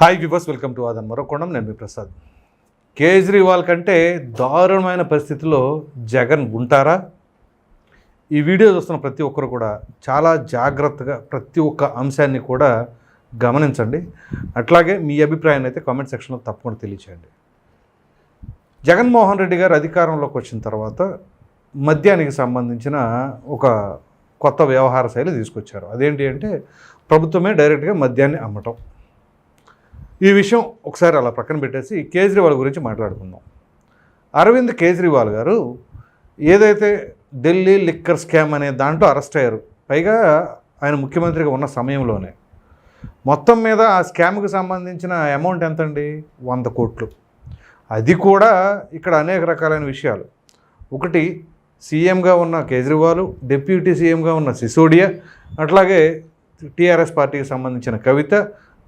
Hi viewers welcome to ఆదన్ మరొకొండం నేను మీ ప్రసాద్ కేజ్రీవాల్ కంటే దారుణమైన పరిస్థితిలో జగన్ ఉంటారా? ఈ వీడియో చూస్తున్న ప్రతి ఒక్కరు కూడా చాలా జాగ్రత్తగా ప్రతి ఒక్క అంశాన్ని కూడా గమనించండి. అట్లాగే మీ అభిప్రాయాన్ని అయితే కామెంట్ సెక్షన్లో తప్పకుండా తెలియచేయండి. జగన్మోహన్ రెడ్డి గారు అధికారంలోకి వచ్చిన తర్వాత మద్యానికి సంబంధించిన ఒక కొత్త వ్యవహార శైలి తీసుకొచ్చారు. అదేంటి అంటే ప్రభుత్వమే డైరెక్ట్గా మద్యాన్ని అమ్మటం. ఈ విషయం ఒకసారి అలా పక్కన పెట్టేసి కేజ్రీవాల్ గురించి మాట్లాడుకుందాం. అరవింద్ కేజ్రీవాల్ గారు ఏదైతే ఢిల్లీ లిక్కర్ స్కామ్ అనే దాంట్లో అరెస్ట్ అయ్యారు పైగా ఆయన ముఖ్యమంత్రిగా ఉన్న సమయంలోనే. మొత్తం మీద ఆ స్కామ్కి సంబంధించిన అమౌంట్ ఎంతండి? వంద కోట్లు. అది కూడా ఇక్కడ అనేక రకాలైన విషయాలు. ఒకటి సీఎంగా ఉన్న కేజ్రీవాల్ డిప్యూటీ సీఎంగా ఉన్న సిసోడియా అట్లాగే టీఆర్ఎస్ పార్టీకి సంబంధించిన కవిత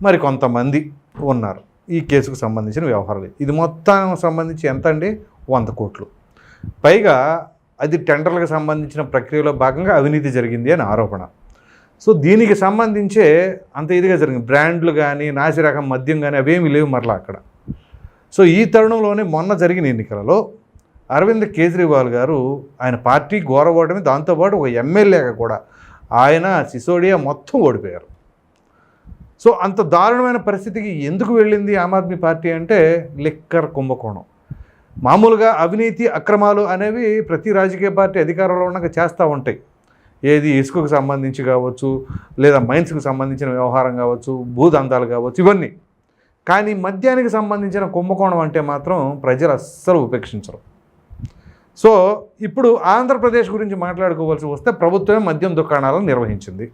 మరి కొంతమంది. ఉన్నారు. ఈ కేసుకు సంబంధించిన వ్యవహారాలు. ఇది మొత్తం సంబంధించి ఎంత అండి? వంద కోట్లు. పైగా అది టెండర్లకు సంబంధించిన ప్రక్రియలో భాగంగా అవినీతి జరిగింది అని ఆరోపణ. సో దీనికి సంబంధించే అంత ఇదిగా జరిగింది. బ్రాండ్లు కానీ నాసిరకం మద్యం కానీ అవేమీ లేవు మరలా అక్కడ. సో ఈ తరుణంలోనే మొన్న జరిగిన ఎన్నికలలో అరవింద్ కేజ్రీవాల్ గారు ఆయన పార్టీ గౌరవడమే దాంతోపాటు ఒక ఎమ్మెల్యేగా కూడా ఆయన సిసోడియా మొత్తం ఓడిపోయారు. సో అంత దారుణమైన పరిస్థితికి ఎందుకు వెళ్ళింది ఆమ్ ఆద్మీ పార్టీ అంటే లిక్కర్ కుంభకోణం. మామూలుగా అవినీతి అక్రమాలు అనేవి ప్రతి రాజకీయ పార్టీ అధికారంలో ఉన్నాక చేస్తూ ఉంటాయి. ఏది ఇసుకకు సంబంధించి కావచ్చు లేదా మైన్స్కు సంబంధించిన వ్యవహారం కావచ్చు భూదందాలు కావచ్చు ఇవన్నీ. కానీ మద్యానికి సంబంధించిన కుంభకోణం అంటే మాత్రం ప్రజలు అస్సలు ఉపేక్షించరు. సో ఇప్పుడు ఆంధ్రప్రదేశ్ గురించి మాట్లాడుకోవాల్సి వస్తే ప్రభుత్వమే మద్యం దుకాణాలను నిర్వహించింది.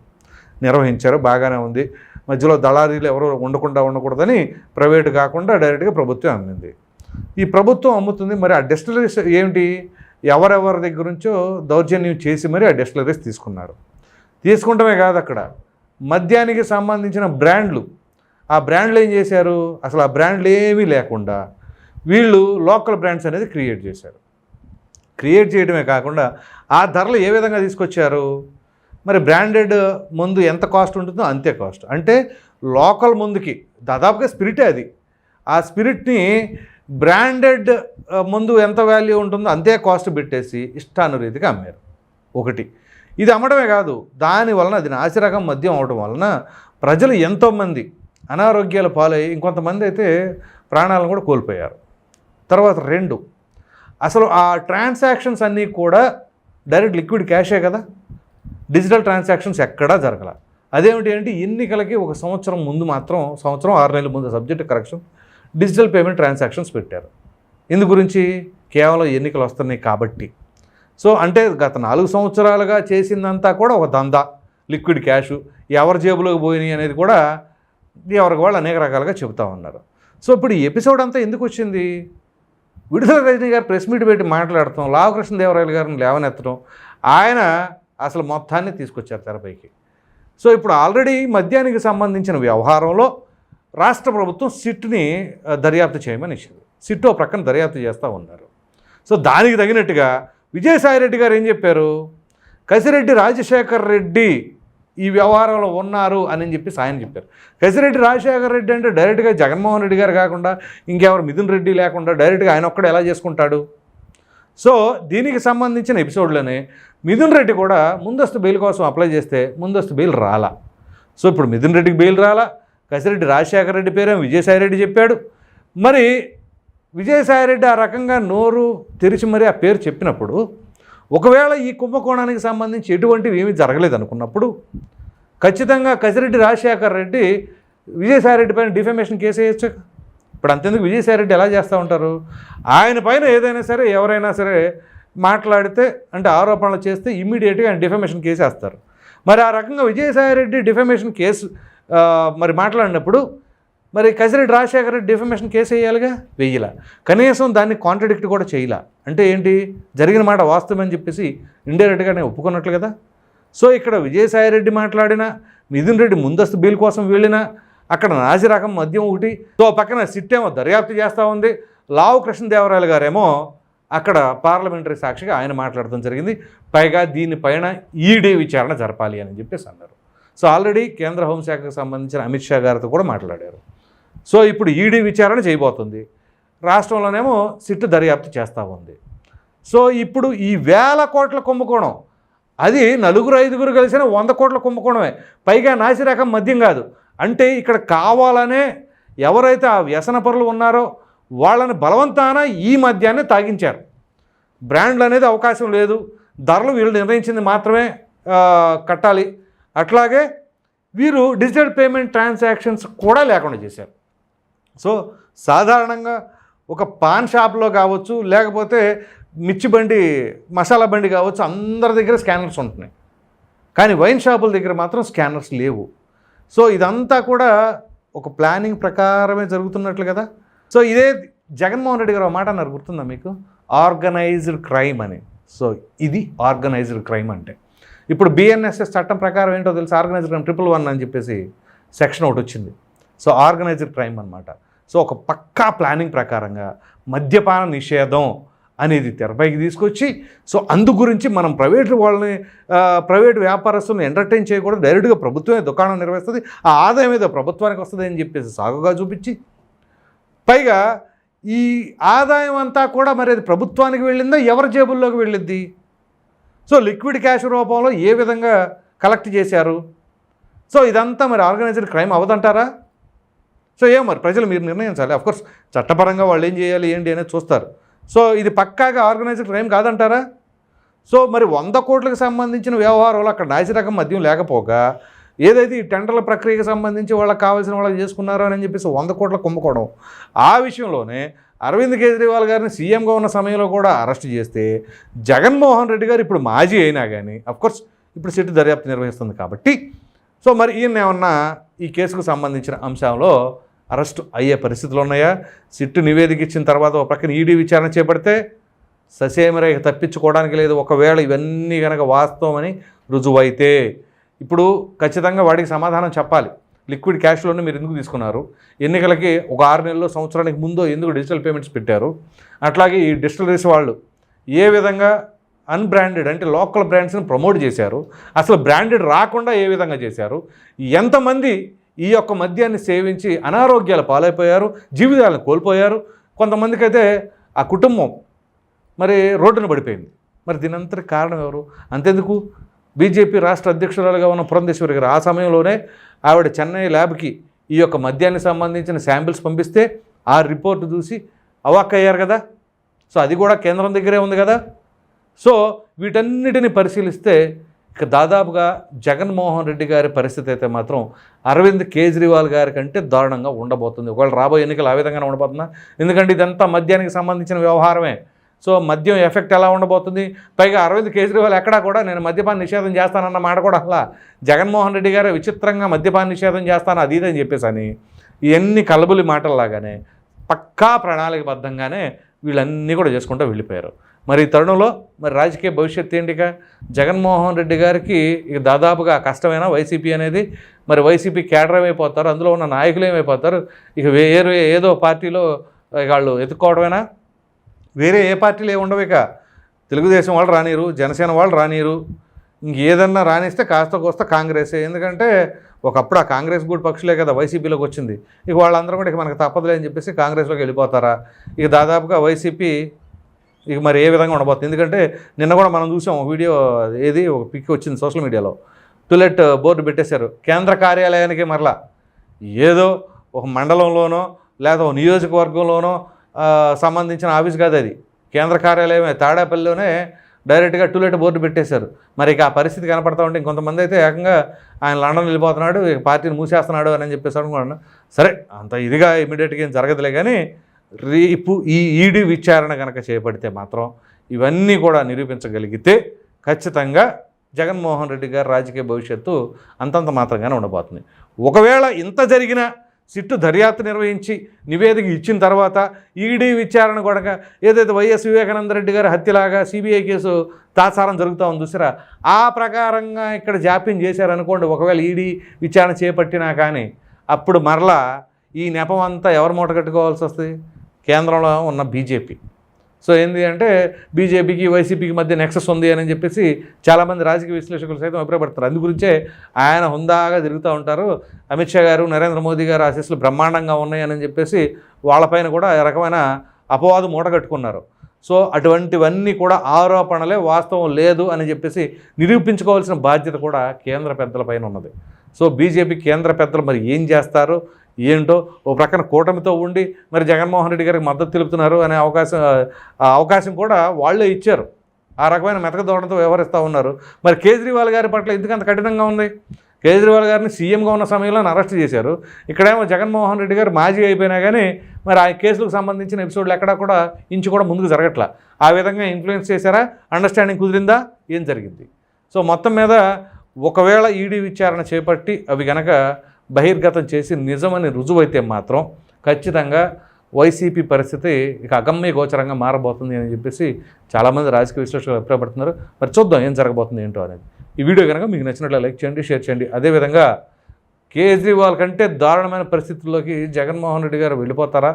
నిర్వహించారు. బాగానే ఉంది. మధ్యలో దళారీలు ఎవరు ఉండకుండా ఉండకూడదని ప్రైవేట్ కాకుండా డైరెక్ట్గా ప్రభుత్వం అమ్మింది. ఈ ప్రభుత్వం అమ్ముతుంది. మరి ఆ డెస్టిలరీస్ ఏమిటి? ఎవరెవరి దగ్గర నుంచో దౌర్జన్యం చేసి మరి ఆ డెస్టిలరీస్ తీసుకున్నారు. తీసుకుంటమే కాదు అక్కడ. మద్యానికి సంబంధించిన బ్రాండ్లు. ఆ బ్రాండ్లు ఏం చేశారు? అసలు ఆ బ్రాండ్లు ఏమీ లేకుండా వీళ్ళు లోకల్ బ్రాండ్స్ అనేది క్రియేట్ చేశారు. క్రియేట్ చేయడమే కాకుండా ఆ ధరలు ఏ విధంగా తీసుకొచ్చారు? మరి బ్రాండెడ్ ముందు ఎంత కాస్ట్ ఉంటుందో అంతే కాస్ట్ అంటే లోకల్ ముందుకి దాదాపుగా స్పిరిటే అది. ఆ స్పిరిట్ని బ్రాండెడ్ మందు ముందు ఎంత వాల్యూ ఉంటుందో అంతే కాస్ట్ పెట్టేసి ఇష్టానురీతిగా అమ్మారు. ఒకటి. ఇది అమ్మడమే కాదు దాని వలన అది నాసిరకం మద్యం అవడం వలన ప్రజలు ఎంతోమంది అనారోగ్యాలు పాలయ్యి ఇంకొంతమంది అయితే ప్రాణాలను కూడా కోల్పోయారు. తర్వాత రెండు. అసలు ఆ ట్రాన్సాక్షన్స్ అన్నీ కూడా డైరెక్ట్ లిక్విడ్ క్యాషే కదా? డిజిటల్ ట్రాన్సాక్షన్స్ ఎక్కడా జరగల. అదేమిటి అంటే ఎన్నికలకి ఒక సంవత్సరం ముందు మాత్రం సంవత్సరం ఆరు నెలల ముందు subject correction digital payment transactions పెట్టారు. ఇందు గురించి కేవలం ఎన్నికలు వస్తున్నాయి కాబట్టి. సో అంటే గత నాలుగు సంవత్సరాలుగా చేసిందంతా కూడా ఒక దందా. లిక్విడ్ క్యాష్ ఎవరి జేబులోకి పోయినాయి అనేది కూడా ఎవరికి వాళ్ళు అనేక రకాలుగా చెబుతూ ఉన్నారు. సో ఇప్పుడు ఈ ఎపిసోడ్ అంతా ఎందుకు వచ్చింది? విడుదల రజనీ గారు ప్రెస్ మీట్ పెట్టి మాట్లాడటం లావకృష్ణదేవరాయలు గారిని లేవనెత్తడం ఆయన అసలు మొత్తాన్ని తీసుకొచ్చారు తెరపైకి. సో ఇప్పుడు ఆల్రెడీ మద్యానికి సంబంధించిన వ్యవహారంలో రాష్ట్ర ప్రభుత్వం సిట్ని దర్యాప్తు చేయమని ఇచ్చింది సిట్ ప్రక్కన దర్యాప్తు చేస్తూ ఉన్నారు. సో దానికి తగినట్టుగా విజయసాయి రెడ్డి గారు ఏం చెప్పారు? కసిరెడ్డి రాజశేఖర్ రెడ్డి ఈ వ్యవహారంలో ఉన్నారు అని చెప్పేసి ఆయన చెప్పారు. కసిరెడ్డి రాజశేఖర్ రెడ్డి అంటే డైరెక్ట్గా జగన్మోహన్ రెడ్డి గారు కాకుండా ఇంకెవరు మిథున్ రెడ్డి లేకుండా డైరెక్ట్గా ఆయన ఒక్కడే ఎలా చేసుకుంటాడు? సో దీనికి సంబంధించిన ఎపిసోడ్లోనే మిథున్ రెడ్డి కూడా ముందస్తు బెయిల్ కోసం అప్లై చేస్తే ముందస్తు బెయిల్ రాలా. సో ఇప్పుడు మిథున్ రెడ్డికి బెయిల్ రాలా. కసిరెడ్డి రాజశేఖర రెడ్డి పేరేమో విజయసాయి రెడ్డి చెప్పాడు. మరి విజయసాయి రెడ్డి ఆ రకంగా నోరు తెరిచి మరి ఆ పేరు చెప్పినప్పుడు ఒకవేళ ఈ కుంభకోణానికి సంబంధించి ఎటువంటివి ఏమీ జరగలేదు అనుకున్నప్పుడు ఖచ్చితంగా కసిరెడ్డి రాజశేఖర రెడ్డి విజయసాయి రెడ్డి పైన డిఫెమేషన్ కేసు వేయచ్చు? ఇప్పుడు అంతెందుకు విజయసాయి రెడ్డి ఎలా చేస్తూ ఉంటారు? ఆయన పైన ఏదైనా సరే ఎవరైనా సరే మాట్లాడితే అంటే ఆరోపణలు చేస్తే ఇమ్మీడియట్గా ఆయన డిఫమేషన్ కేసు వేస్తారు. మరి ఆ రకంగా విజయసాయి రెడ్డి డిఫమేషన్ కేసు మరి మాట్లాడినప్పుడు మరి కసిరెడ్డి రాజశేఖర రెడ్డి డిఫమేషన్ కేసు వేయాలిగా? వెయ్యలా కనీసం దాన్ని కాంట్రడిక్ట్ కూడా చేయాల. అంటే ఏంటి? జరిగిన మాట వాస్తవం అని చెప్పేసి ఇండైరెక్ట్గా నేను ఒప్పుకున్నట్లు కదా? సో ఇక్కడ విజయసాయి రెడ్డి మాట్లాడిన మిథున్ రెడ్డి ముందస్తు బిల్ కోసం వెళ్ళిన అక్కడ నాసి రకం మద్యం ఒకటి సో పక్కన సిట్టేమో దర్యాప్తు చేస్తూ ఉంది. లావు కృష్ణదేవరాయలు గారేమో అక్కడ పార్లమెంటరీ సాక్షిగా ఆయన మాట్లాడడం జరిగింది. పైగా దీనిపైన ఈడీ విచారణ జరపాలి అని చెప్పేసి అన్నారు. సో ఆల్రెడీ కేంద్ర హోంశాఖకు సంబంధించిన అమిత్ షా గారితో కూడా మాట్లాడారు. సో ఇప్పుడు ఈడీ విచారణ చేయబోతుంది. రాష్ట్రంలోనేమో సిట్టు దర్యాప్తు చేస్తూ ఉంది. సో ఇప్పుడు ఈ వేల కోట్ల కుంభకోణం అది నలుగురు ఐదుగురు కలిసిన వంద కోట్ల కుంభకోణమే. పైగా నాసిరకం మద్యం కాదు. అంటే ఇక్కడ కావాలనే ఎవరైతే ఆ వ్యసన పరులు ఉన్నారో వాళ్ళని బలవంతాన ఈ మద్యాన్ని తాగించారు. బ్రాండ్లు అనేది అవకాశం లేదు. ధరలు వీళ్ళు నిర్ణయించింది మాత్రమే కట్టాలి. అట్లాగే వీరు డిజిటల్ పేమెంట్ ట్రాన్సాక్షన్స్ కూడా లేకుండా చేశారు. సో సాధారణంగా ఒక పాన్ షాప్లో కావచ్చు లేకపోతే మిర్చి బండి మసాలా బండి కావచ్చు అందరి దగ్గర స్కానర్స్ ఉంటున్నాయి. కానీ వైన్ షాపుల దగ్గర మాత్రం స్కానర్స్ లేవు. సో ఇదంతా కూడా ఒక ప్లానింగ్ ప్రకారమే జరుగుతున్నట్లు కదా? సో ఇదే జగన్మోహన్ రెడ్డి గారు ఒక మాట అన్నారు గుర్తుందా మీకు? ఆర్గనైజ్డ్ క్రైమ్ అని. సో ఇది ఆర్గనైజ్డ్ క్రైమ్ అంటే. ఇప్పుడు బిఎన్ఎస్ఎస్ చట్టం ప్రకారం ఏంటో తెలుసు? ఆర్గనైజ్డ్ క్రైమ్ ట్రిపుల్ వన్ అని చెప్పేసి సెక్షన్ ఒకటి వచ్చింది. సో ఆర్గనైజ్డ్ క్రైమ్ అనమాట సో ఒక పక్కా ప్లానింగ్ ప్రకారంగా మద్యపాన నిషేధం అనేది తెరపైకి తీసుకొచ్చి సో అందు గురించి మనం ప్రైవేట్ వాళ్ళని ప్రైవేట్ వ్యాపారస్తులను ఎంటర్టైన్ చేయకూడదు. డైరెక్ట్గా ప్రభుత్వమే దుకాణం నిర్వహిస్తుంది. ఆ ఆదాయం ఏదో ప్రభుత్వానికి వస్తుంది అని చెప్పేసి సాగుగా చూపించి పైగా ఈ ఆదాయం అంతా కూడా మరి అది ప్రభుత్వానికి వెళ్ళిందా? ఎవరి జేబుల్లోకి వెళ్ళింది సో లిక్విడ్ క్యాష్ రూపంలో ఏ విధంగా కలెక్ట్ చేశారు? సో ఇదంతా మరి ఆర్గనైజ్డ్ క్రైమ్ అవదంటారా సో ఏం మరి ప్రజలు మీరు నిర్ణయించాలి. అఫ్కోర్స్ చట్టపరంగా వాళ్ళు ఏం చేయాలి ఏంటి అనేది చూస్తారు. సో ఇది పక్కాగా ఆర్గనైజ్డ్ క్రైమ్ కాదంటారా? సో మరి వంద కోట్లకు సంబంధించిన వ్యవహారంలో అక్కడ నాసిరకం మద్యం లేకపోగా ఏదైతే ఈ టెండర్ల ప్రక్రియకు సంబంధించి వాళ్ళకి కావాల్సిన వాళ్ళకి చేసుకున్నారో అని చెప్పేసి వంద కోట్ల కుంభకోణం. ఆ విషయంలోనే అరవింద్ కేజ్రీవాల్ గారిని సీఎంగా ఉన్న సమయంలో కూడా అరెస్ట్ చేస్తే జగన్మోహన్ రెడ్డి గారు ఇప్పుడు మాజీ అయినా కానీ అఫ్కోర్స్ ఇప్పుడు సిట్టు దర్యాప్తు నిర్వహిస్తుంది కాబట్టి. సో మరి ఈయన ఏమన్నా ఈ కేసుకు సంబంధించిన అంశంలో అరెస్ట్ అయ్యే పరిస్థితులు ఉన్నాయా? సిట్టు నివేదిక ఇచ్చిన తర్వాత ఒక పక్కన ఈడీ విచారణ చేపడితే ససేమరేఖ తప్పించుకోవడానికి లేదు. ఒకవేళ ఇవన్నీ కనుక వాస్తవమని రుజువైతే ఇప్పుడు ఖచ్చితంగా వాడికి సమాధానం చెప్పాలి. లిక్విడ్ క్యాష్లోనే మీరు ఎందుకు తీసుకున్నారు? ఎన్నికలకి ఒక ఆరు నెలల్లో సంవత్సరానికి ముందో ఎందుకు డిజిటల్ పేమెంట్స్ పెట్టారు? అట్లాగే ఈ డిజిటలరీస్ వాళ్ళు ఏ విధంగా అన్బ్రాండెడ్ అంటే లోకల్ బ్రాండ్స్ని ప్రమోట్ చేశారు? అసలు బ్రాండెడ్ రాకుండా ఏ విధంగా చేశారు? ఎంతమంది ఈ యొక్క మద్యాన్ని సేవించి అనారోగ్యాలు పాలైపోయారు? జీవితాలను కోల్పోయారు? కొంతమందికి ఆ కుటుంబం మరి రోడ్డున పడిపోయింది. మరి దీనంతటి కారణం ఎవరు? అంతెందుకు? బీజేపీ రాష్ట్ర అధ్యక్షురాలుగా ఉన్న పురంధేశ్వరి గారు ఆ సమయంలోనే ఆవిడ చెన్నై ల్యాబ్కి ఈ యొక్క మద్యానికి సంబంధించిన శాంపిల్స్ పంపిస్తే ఆ రిపోర్ట్ చూసి అవాక్కయ్యారు కదా. సో అది కూడా కేంద్రం దగ్గరే ఉంది కదా. సో వీటన్నిటిని పరిశీలిస్తే ఇక దాదాపుగా జగన్మోహన్ రెడ్డి గారి పరిస్థితి అయితే మాత్రం అరవింద్ కేజ్రీవాల్ గారి కంటే దారుణంగా ఉండబోతుంది. ఒకవేళ రాబోయే ఎన్నికలు ఆ విధంగానే ఉండబోతుందా? ఎందుకంటే ఇదంతా మద్యానికి సంబంధించిన వ్యవహారమే. సో మద్యం ఎఫెక్ట్ ఎలా ఉండబోతుంది? పైగా అరవింద్ కేజ్రీవాల్ ఎక్కడా కూడా నేను మద్యపాన నిషేధం చేస్తానన్న మాట కూడా అలా జగన్మోహన్ రెడ్డి గారు విచిత్రంగా మద్యపాన నిషేధం చేస్తాను అది ఇది అని చెప్పేసి అని ఇవన్నీ కలబులి మాటల్లాగానే పక్కా ప్రణాళికబద్ధంగానే వీళ్ళన్నీ కూడా చేసుకుంటూ వెళ్ళిపోయారు. మరి ఈ తరుణంలో మరి రాజకీయ భవిష్యత్తు ఏంటిగా జగన్మోహన్ రెడ్డి గారికి ఇక దాదాపుగా కష్టమైన వైసీపీ అనేది? మరి వైసీపీ కేడర్ ఏమైపోతారు అందులో ఉన్న నాయకులు ఏమైపోతారు? ఇక వేరే ఏదో పార్టీలో వాళ్ళు ఎత్తుక్కోవడమేనా? వేరే ఏ పార్టీలు ఏ ఉండవు ఇక. తెలుగుదేశం వాళ్ళు రానిరు జనసేన వాళ్ళు రానిరు. ఇంకేదన్నా రానిస్తే కాస్త కోస్త కాంగ్రెసే. ఎందుకంటే ఒకప్పుడు ఆ కాంగ్రెస్ కూడా పక్షులే కదా వైసీపీలోకి వచ్చింది. ఇక వాళ్ళందరూ కూడా ఇక మనకు తప్పదులే అని చెప్పేసి కాంగ్రెస్లోకి వెళ్ళిపోతారా? ఇక దాదాపుగా వైసీపీ ఇక మరి ఏ విధంగా ఉండబోతుంది? ఎందుకంటే నిన్న కూడా మనం చూసాం ఒక వీడియో ఏది ఒక పిక్ వచ్చింది సోషల్ మీడియాలో. టులెట్ బోర్డు పెట్టేశారు. కేంద్ర కార్యాలయానికి మరలా. ఏదో ఒక మండలంలోనో లేదా ఒక నియోజకవర్గంలోనో సంబంధించిన ఆఫీస్ కాదు అది. కేంద్ర కార్యాలయమే తాడేపల్లిలోనే డైరెక్ట్గా టూలెట్ బోర్డు పెట్టేశారు. మరి ఇక ఆ పరిస్థితి కనపడతా ఉంటే ఇంకొంతమంది అయితే ఏకంగా ఆయన లండన్ వెళ్ళిపోతున్నాడు ఇక పార్టీని మూసేస్తున్నాడు అని చెప్పేసి అనుకున్నాను సరే అంత ఇదిగా ఇమీడియట్గా ఏం జరగదులే కానీ రేపు ఈ ఈడీ విచారణ కనుక చేపడితే మాత్రం ఇవన్నీ కూడా నిరూపించగలిగితే ఖచ్చితంగా జగన్మోహన్ రెడ్డి గారి రాజకీయ భవిష్యత్తు అంతంత మాత్రంగానే ఉండబోతుంది. ఒకవేళ ఇంత జరిగినా సిట్టు దర్యాప్తు నిర్వహించి నివేదిక ఇచ్చిన తర్వాత ఈడీ విచారణ కూడా ఏదైతే వైఎస్ వివేకానంద రెడ్డి గారి హత్యలాగా సిబిఐ కేసు తాత్సారం జరుగుతూ ఉంది చూసారా? ఆ ప్రకారంగా ఇక్కడ జాప్యం చేశారనుకోండి ఒకవేళ ఈడీ విచారణ చేపట్టినా కానీ అప్పుడు మరలా ఈ నెపం అంతా ఎవరు మూట కట్టుకోవాల్సి వస్తుంది? కేంద్రంలో ఉన్న బీజేపీ. సో ఏంది అంటే బీజేపీకి వైసీపీకి మధ్య నెక్సెస్ ఉంది అని చెప్పేసి చాలామంది రాజకీయ విశ్లేషకులు సైతం అభిప్రాయపడతారు. అందుగురించే ఆయన హుందాగా తిరుగుతూ ఉంటారు. అమిత్ షా గారు నరేంద్ర మోదీ గారు ఆశీస్సులు బ్రహ్మాండంగా ఉన్నాయని చెప్పేసి వాళ్ళపైన కూడా రకమైన అపవాదు మూటగట్టుకున్నారు సో అటువంటివన్నీ కూడా ఆరోపణలే వాస్తవం లేదు అని చెప్పేసి నిరూపించుకోవాల్సిన బాధ్యత కూడా కేంద్ర పెద్దలపైన ఉన్నది. సో బీజేపీ కేంద్ర పెద్దలు మరి ఏం చేస్తారు? ఏంటో ఓ ప్రక్కన కూటమితో ఉండి మరి జగన్మోహన్ రెడ్డి గారికి మద్దతు తెలుపుతున్నారు అనే అవకాశం అవకాశం కూడా వాళ్ళే ఇచ్చారు. ఆ రకమైన మెతక ధోరణితో వ్యవహరిస్తూ ఉన్నారు. మరి కేజ్రీవాల్ గారి పట్ల ఎందుకంత కఠినంగా ఉంది? కేజ్రీవాల్ గారిని సీఎంగా ఉన్న సమయంలో అరెస్ట్ చేశారు. ఇక్కడేమో జగన్మోహన్ రెడ్డి గారు మాజీ అయిపోయినా కానీ మరి ఆ కేసులకు సంబంధించిన ఎపిసోడ్లు ఎక్కడా కూడా ఇంచు కూడా ముందుకు జరగట్లా. ఆ విధంగా ఇన్ఫ్లుయెన్స్ చేశారా? అండర్స్టాండింగ్ కుదిరిందా? ఏం జరిగింది? సో మొత్తం మీద ఒకవేళ ఈడీ విచారణ చేపట్టి అవి గనక బహిర్గతం చేసి నిజమని రుజువైతే మాత్రం ఖచ్చితంగా వైసీపీ పరిస్థితి ఇక అగమ్య గోచరంగా మారబోతుంది అని చెప్పేసి చాలామంది రాజకీయ విశ్లేషకులు అభిప్రాయపడుతున్నారు. మరి చూద్దాం ఏం జరగబోతుంది ఏంటో అనేది. ఈ వీడియో కనుక మీకు నచ్చినట్లు లైక్ చేయండి షేర్ చేయండి. అదేవిధంగా కేజ్రీవాల్ కంటే దారుణమైన పరిస్థితుల్లోకి జగన్మోహన్ రెడ్డి గారు వెళ్ళిపోతారా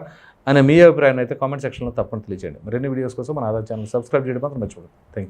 అనే మీ అభిప్రాయాన్ని అయితే కామెంట్ సెక్షన్లో తప్పని తెలియజేయండి. మరిన్ని వీడియోస్ కోసం మన ఆధార్ ఛానల్ సబ్స్క్రైబ్ చేయడం మాత్రం మర్చిపోండి థ్యాంక్ యూ